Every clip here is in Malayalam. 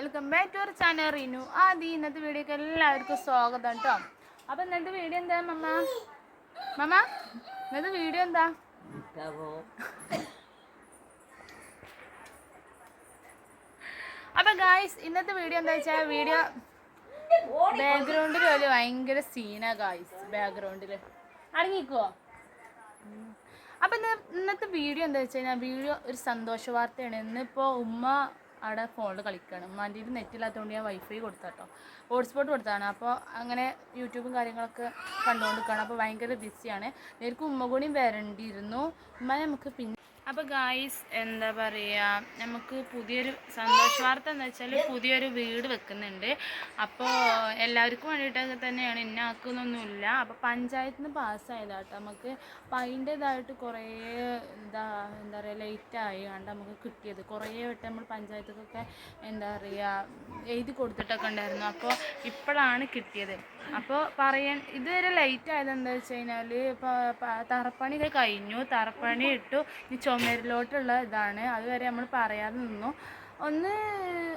Welcome back to our channel Rinu. ആദ്യ ഇന്നത്തെ വീഡിയോക്ക് എല്ലാവർക്കും സ്വാഗതം കേട്ടോ അപ്പം ഇന്നത്തെ വീഡിയോ എന്താ മമ്മ? മമ്മ ഇന്നത്തെ വീഡിയോ എന്താ? അപ്പം ഗായ്സ് ഇന്നത്തെ വീഡിയോ എന്താ വെച്ചാൽ വീഡിയോ ബാക്ക്ഗ്രൗണ്ടിൽ ഒരു ഭയങ്കര സീനാ ഗായ്സ് ബാക്ക്ഗ്രൗണ്ടിൽ അടങ്ങിക്കുവോ അപ്പം ഇന്ന് ഇന്നത്തെ വീഡിയോ എന്താ വെച്ച് കഴിഞ്ഞാൽ വീഡിയോ ഒരു സന്തോഷ വാർത്തയാണ്. ഇന്നിപ്പോൾ ഉമ്മ അവിടെ ഫോണിൽ കളിക്കുകയാണ് ഉമ്മാന്റെ നെറ്റില്ലാത്തതുകൊണ്ട് ഞാൻ വൈഫൈ കൊടുത്താട്ടോ. ഹോട്ട്സ്പോട്ട് കൊടുത്താണ് അപ്പോൾ അങ്ങനെ യൂട്യൂബും കാര്യങ്ങളൊക്കെ കണ്ടുകൊണ്ടിരിക്കുകയാണ് അപ്പോൾ ഭയങ്കര ബിസിയാണ് നേരിക്കും ഉമ്മ കൂടിയും വരണ്ടിയിരുന്നു. ഉമ്മ നമുക്ക് പിന്നെ അപ്പോൾ ഗായ്സ് എന്താ പറയാ നമുക്ക് പുതിയൊരു സന്തോഷ വാർത്ത എന്ന് വെച്ചാൽ പുതിയൊരു വീട് വെക്കുന്നുണ്ട്. അപ്പോൾ എല്ലാവർക്കും വേണ്ടിയിട്ടൊക്കെ തന്നെയാണ്. ഇന്ന ആക്കുന്നൊന്നുമില്ല. അപ്പോൾ പഞ്ചായത്തിൽ നിന്ന് പാസ്സായതാട്ടോ നമുക്ക് അപ്പം അതിന്റേതായിട്ട് കുറേ എന്താ എന്താ പറയുക ആയി കണ്ട് നമുക്ക് കിട്ടിയത്. കുറേ വട്ടം നമ്മൾ പഞ്ചായത്തുക്കൊക്കെ എന്താ പറയുക എഴുതി കൊടുത്തിട്ടൊക്കെ ഉണ്ടായിരുന്നു. അപ്പോൾ ഇപ്പോഴാണ് കിട്ടിയത്. അപ്പോൾ പറയാൻ ഇതുവരെ ലേറ്റ് ആയത് എന്താ വെച്ച് കഴിഞ്ഞാൽ ഇപ്പോൾ തറപ്പണി ഒക്കെ കഴിഞ്ഞു. തറപ്പണി ഇട്ടു. ഇനി ചുമരിലോട്ടുള്ള ഇതാണ്. അതുവരെ നമ്മൾ പറയാതെ നിന്നു. ഒന്ന്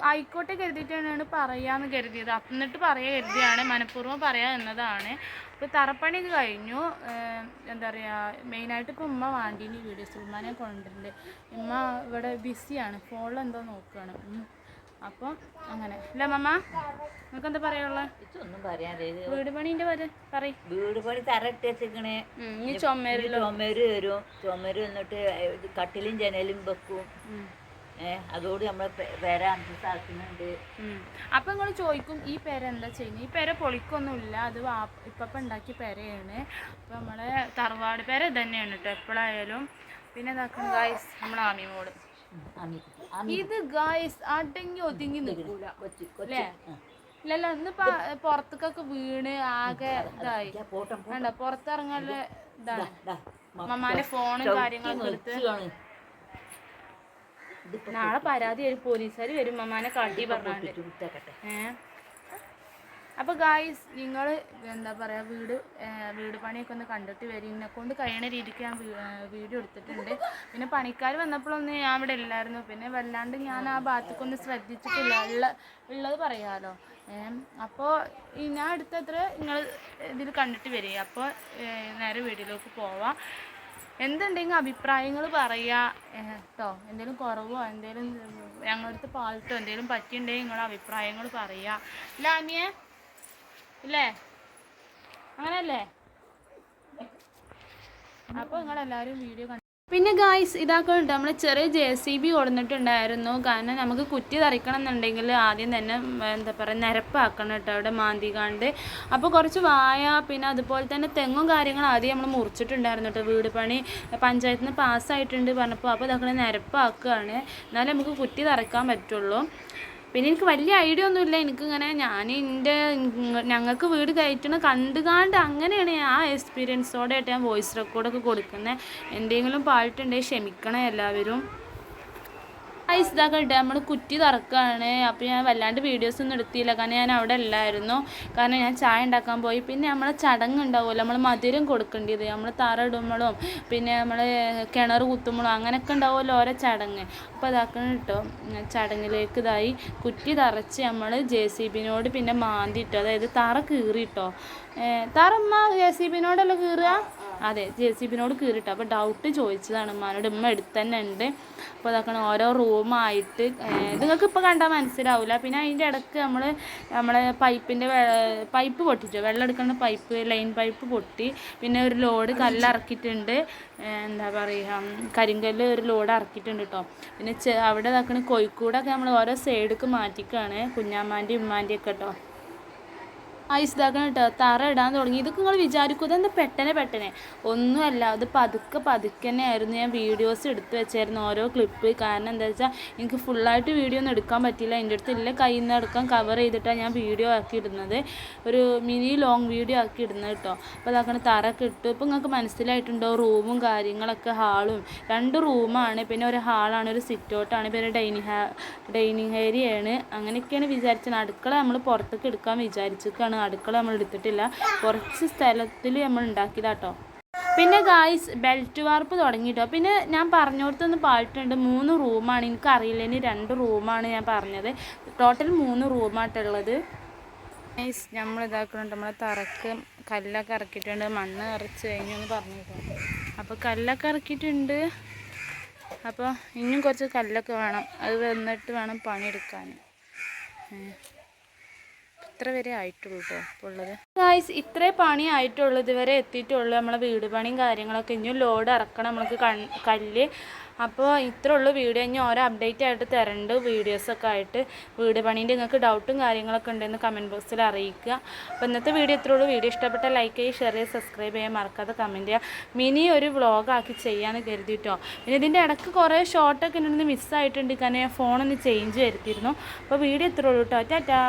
ആയിക്കോട്ടെ കരുതിയിട്ടാണ് പറയാന്ന് കരുതിയത്. എന്നിട്ട് പറയാ കരുതിയാണ്. മനഃപൂർവം പറയാ എന്നതാണ്. ഇപ്പോൾ തറപ്പണി ഒക്കെ കഴിഞ്ഞു എന്താ പറയുക മെയിനായിട്ട് ഇപ്പോൾ ഉമ്മ വാണ്ടീന് വീഡിയോസ് ഉമ്മാനെ കൊണ്ടുവരുന്നുണ്ട് ഉമ്മ ഇവിടെ ബിസിയാണ്. ഫോണിൽ എന്തോ നോക്കുകയാണ്. അപ്പം അങ്ങനെ. അല്ല മമ്മ നിങ്ങൾക്ക് എന്താ പറയാനുള്ളത് ഇത് വീട് പണിന്റെ പോലെ പറയും. വീട് പണി തറയിട്ട് വെച്ചിക്കണേ ഇനി ചുമര് വരും. ചുമര് വന്നിട്ട് കട്ടിലും ജനലും വെക്കും. അതോട് നമ്മളെ പേര അന്തസ്സാക്കുന്നുണ്ട്. അപ്പൊ നിങ്ങൾ ചോദിക്കും ഈ പേര എന്താ ചെയ്യുന്നത് ഈ പേര പൊളിക്കൊന്നുമില്ല. അത് ഇപ്പൊ ഉണ്ടാക്കിയ പേരയാണ്. അപ്പൊ നമ്മളെ തറവാട് പേര തന്നെയാണ് കേട്ടോ എപ്പോഴായാലും പിന്നെ ഇതാക്കും ഗായ്സ് നമ്മളെ ആമിമോട് ഇത് ഗായ്സ് അടങ്ങി ഒതുങ്ങി നിൽക്കൂല ഇല്ലല്ലോ ഇന്നിപ്പോ പുറത്തേക്കൊക്കെ വീണ് ആകെ ഇതായി. വേണ്ട പുറത്തിറങ്ങാനുള്ള ഇതാണ്. മമ്മാന്റെ ഫോണും കാര്യങ്ങളൊക്കെ എടുത്ത്. നാളെ പരാതി വരും പോലീസുകാർ വരും മമ്മാനെ കാട്ടി പറഞ്ഞാണ്ട്. പൊട്ടിച്ച് വിട്ടേക്കട്ടെ. ഏ? അപ്പോൾ ഗായ്സ് നിങ്ങൾ എന്താ പറയുക വീട് വീട് പണിയൊക്കെ ഒന്ന് കണ്ടിട്ട് വരും. എന്നെ കൊണ്ട് കഴിയണ രീതിക്ക് ഞാൻ വീഡിയോ എടുത്തിട്ടുണ്ട്. പിന്നെ പണിക്കാർ വന്നപ്പോഴൊന്നും ഞാൻ ഇവിടെ ഇല്ലായിരുന്നു. പിന്നെ വല്ലാണ്ട് ഞാൻ ആ ഭാഗത്തേക്കൊന്ന് ശ്രദ്ധിച്ചിട്ടില്ല. ഉള്ള ഉള്ളത് പറയാമല്ലോ അപ്പോൾ ഞാൻ എടുത്തത്ര നിങ്ങൾ ഇതിൽ കണ്ടിട്ട് വരിക അപ്പോൾ നേരെ വീട്ടിലേക്ക് പോവാം. എന്തുണ്ടെങ്കിൽ അഭിപ്രായങ്ങൾ പറയുക കേട്ടോ എന്തെങ്കിലും കുറവോ എന്തെങ്കിലും ഞങ്ങളുടെ അടുത്ത് പാലത്തോ എന്തെങ്കിലും പറ്റിയിട്ടുണ്ടെങ്കിൽ നിങ്ങളുടെ അഭിപ്രായങ്ങൾ പറയുക ഇല്ല ആമിയെ ഇല്ലേ? അങ്ങനല്ലേ? അപ്പോൾ നിങ്ങളെല്ലാവരും വീഡിയോ കണ്ടു പിന്നെ ഗായ്സ് ഇതാക്കുന്നുണ്ട് നമ്മൾ ചെറിയ ജെ സി ബി കൊടുത്തിട്ടുണ്ടായിരുന്നു കാരണം നമുക്ക് കുറ്റി തറിക്കണം എന്നുണ്ടെങ്കിൽ ആദ്യം തന്നെ എന്താ പറയുക നിരപ്പാക്കണം കേട്ടോ അവിടെ മാന്തി കാണ്ട് അപ്പോൾ കുറച്ച് വായ പിന്നെ അതുപോലെ തന്നെ തെങ്ങും കാര്യങ്ങളും ആദ്യം നമ്മൾ മുറിച്ചിട്ടുണ്ടായിരുന്നു കേട്ടോ വീട് പണി. പഞ്ചായത്തിൽ നിന്ന് പാസ്സായിട്ടുണ്ട് പറഞ്ഞപ്പോൾ അപ്പോൾ ഇതൊക്കെ നിരപ്പാക്കുകയാണ് എന്നാലേ നമുക്ക് കുറ്റി തറക്കാൻ പറ്റുള്ളൂ. പിന്നെ എനിക്ക് വലിയ ഐഡിയ ഒന്നുമില്ല. എനിക്കിങ്ങനെ ഞാൻ എന്റെ ഞങ്ങൾക്ക് വീട് കയറ്റണ കണ്ടുകാണ്ട് അങ്ങനെയാണ് ആ എക്സ്പീരിയൻസോടെ ആയിട്ട് ഞാൻ വോയിസ് റെക്കോർഡൊക്കെ കൊടുക്കുന്നത് എന്തെങ്കിലും പാട്ടുണ്ടെങ്കിൽ ക്ഷമിക്കണം എല്ലാവരും. ഐസ് ഇതാക്കട്ടെ നമ്മൾ കുറ്റി തറക്കുകയാണ് അപ്പോൾ ഞാൻ വല്ലാണ്ട് വീഡിയോസ് ഒന്നും എടുത്തില്ല. കാരണം ഞാൻ അവിടെ അല്ലായിരുന്നു കാരണം ഞാൻ ചായ ഉണ്ടാക്കാൻ പോയി. പിന്നെ നമ്മളെ ചടങ്ങ് ഉണ്ടാവുമല്ലോ നമ്മൾ മധുരം കൊടുക്കേണ്ടത്. നമ്മൾ തറ ഇടുമ്പോഴും പിന്നെ നമ്മൾ കിണർ കുത്തുമ്പോഴും അങ്ങനെയൊക്കെ ഉണ്ടാവുമല്ലോ ഓരോ ചടങ്ങ്. അപ്പോൾ ഇതാക്കണം കേട്ടോ ചടങ്ങിലേക്ക് ഇതായി. കുറ്റി തറച്ച് നമ്മൾ ജെ സി ബിനോട് പിന്നെ മാന്തിട്ടോ അതായത് തറ കീറിട്ടോ തറ ഉമ്മ ജെ സി ബിനോടല്ലോ കീറുക? അതെ ജെ സി ബിനോട് കീറിട്ടോ. അപ്പോൾ ഡൗട്ട് ചോദിച്ചതാണ്. ഉമ്മാനോട് ഉമ്മ എടുത്ത് തന്നെ ഉണ്ട്. അപ്പോൾ അതൊക്കെ ഓരോ റൂമായിട്ട് നിങ്ങൾക്ക് ഇപ്പോൾ കണ്ടാൽ മനസ്സിലാവില്ല പിന്നെ അതിന്റെ ഇടയ്ക്ക് നമ്മൾ നമ്മളെ പൈപ്പിന്റെ പൈപ്പ് പൊട്ടിച്ചു. വെള്ളം എടുക്കുന്ന പൈപ്പ് ലൈൻ പൈപ്പ് പൊട്ടി. പിന്നെ ഒരു ലോഡ് കല്ലിറക്കിയിട്ടുണ്ട്. എന്താ പറയുക കരിങ്കല്ല് ഒരു ലോഡ് ഇറക്കിയിട്ടുണ്ട് കേട്ടോ പിന്നെ അവിടെ ഇതാക്കണ കോഴിക്കൂടൊക്കെ നമ്മൾ ഓരോ സൈഡിലേക്ക് മാറ്റിക്കാണ്. കുഞ്ഞാമ്മാന്റെ ഉമ്മാന്റെയൊക്കെ കേട്ടോ ഐസ് ഇതാക്കണം കേട്ടോ തറ ഇടാൻ തുടങ്ങി. ഇതൊക്കെ നിങ്ങൾ വിചാരിക്കും ഇതെന്താ പെട്ടെന്ന് പെട്ടെന്ന്. ഒന്നുമല്ല അത് പതുക്കെ പതുക്കെ തന്നെ ആയിരുന്നു. ഞാൻ വീഡിയോസ് എടുത്തു വെച്ചായിരുന്നു ഓരോ ക്ലിപ്പ്. കാരണം എന്താ വെച്ചാൽ എനിക്ക് ഫുള്ളായിട്ട് വീഡിയോ ഒന്നും എടുക്കാൻ പറ്റില്ല എന്റെ അടുത്ത് ഇല്ല കയ്യിൽ നിന്ന് കവർ ചെയ്തിട്ടാണ് ഞാൻ വീഡിയോ ആക്കി ഇടുന്നത് ഒരു മിനി ലോങ് വീഡിയോ ആക്കി ഇടുന്നത് കേട്ടോ അപ്പോൾ അതാക്കണ തറൊക്കെ ഇട്ടു. ഇപ്പോൾ നിങ്ങൾക്ക് മനസ്സിലായിട്ടുണ്ടോ? റൂമും കാര്യങ്ങളൊക്കെ ഹാളും. രണ്ട് റൂമാണ്. പിന്നെ ഒരു ഹാളാണ് ഒരു സിറ്റ് ഔട്ടാണ് പിന്നെ ഡൈനിങ് ഹാ ഡൈനിങ് ഏരിയയാണ്. അങ്ങനെയൊക്കെയാണ് വിചാരിച്ചത്. അടുക്കള നമ്മൾ പുറത്തേക്ക് എടുക്കാൻ വിചാരിച്ചിരിക്കുകയാണ് അടുക്കള നമ്മൾ എടുത്തിട്ടില്ല. കുറച്ച് സ്ഥലത്തിൽ നമ്മൾ ഉണ്ടാക്കിയതാട്ടോ. പിന്നെ ഗായ്സ് ബെൽറ്റ് വാർപ്പ് തുടങ്ങിയിട്ടോ പിന്നെ ഞാൻ പറഞ്ഞോടത്തൊന്ന് പാട്ടുണ്ട് മൂന്ന് റൂമാണ് എനിക്കറിയില്ല. ഇനി രണ്ട് റൂമാണ് ഞാൻ പറഞ്ഞത്. ടോട്ടൽ മൂന്ന് റൂമായിട്ടുള്ളത് ഗൈസ് നമ്മൾ ഇതാക്കുന്നുണ്ട് നമ്മളെ തറക്ക് കല്ലൊക്കെ ഇറക്കിയിട്ടുണ്ട്. മണ്ണ് ഇറച്ച് കഴിഞ്ഞു എന്ന് പറഞ്ഞിട്ടുണ്ട് അപ്പോൾ കല്ലൊക്കെ ഇറക്കിയിട്ടുണ്ട്. അപ്പോൾ ഇനിയും കുറച്ച് കല്ലൊക്കെ വേണം. അത് വന്നിട്ട് വേണം പണിയെടുക്കാൻ. ഇത്ര വരെ ആയിട്ടുള്ളൂ കേട്ടോ ഇപ്പോൾ ഉള്ളത്? ഗായ്സ് ഇത്രേ പണി ആയിട്ടുള്ളൂ. ഇതുവരെ എത്തിയിട്ടുള്ളൂ. നമ്മളെ വീട് പണിയും കാര്യങ്ങളൊക്കെ ഇനിയും ലോഡ് ഇറക്കണം നമ്മൾക്ക് കല്ല്. അപ്പോൾ ഇത്ര ഉള്ളൂ വീഡിയോ. ഇനി ഓരോ അപ്ഡേറ്റ് ആയിട്ട് തരണ്ട് വീഡിയോസൊക്കെ ആയിട്ട്. വീട് പണീന്റെ നിങ്ങൾക്ക് ഡൗട്ടും കാര്യങ്ങളൊക്കെ ഉണ്ടെന്ന് കമന്റ് ബോക്സിൽ അറിയിക്കുക. അപ്പോൾ ഇന്നത്തെ വീഡിയോ ഇത്രേ ഉള്ളൂ. വീഡിയോ ഇഷ്ടപ്പെട്ട ലൈക്ക് ചെയ്യുക ഷെയർ ചെയ്യുക സബ്സ്ക്രൈബ് ചെയ്യാൻ മറക്കാതെ കമന്റ് ചെയ്യുക. മിനി ഒരു വ്ളോഗാക്കി ചെയ്യാമെന്ന് കരുതിയിട്ടോ പിന്നെ ഇതിന്റെ ഇടയ്ക്ക് കുറേ ഷോർട്ടൊക്കെ ഉണ്ടെന്ന് മിസ്സായിട്ടുണ്ട്. കാരണം ഞാൻ ഫോണൊന്ന് ചേഞ്ച് വരുത്തിയിരുന്നു. അപ്പോൾ വീഡിയോ ഇത്രേ ഉള്ളൂ കേട്ടോ ടാറ്റാ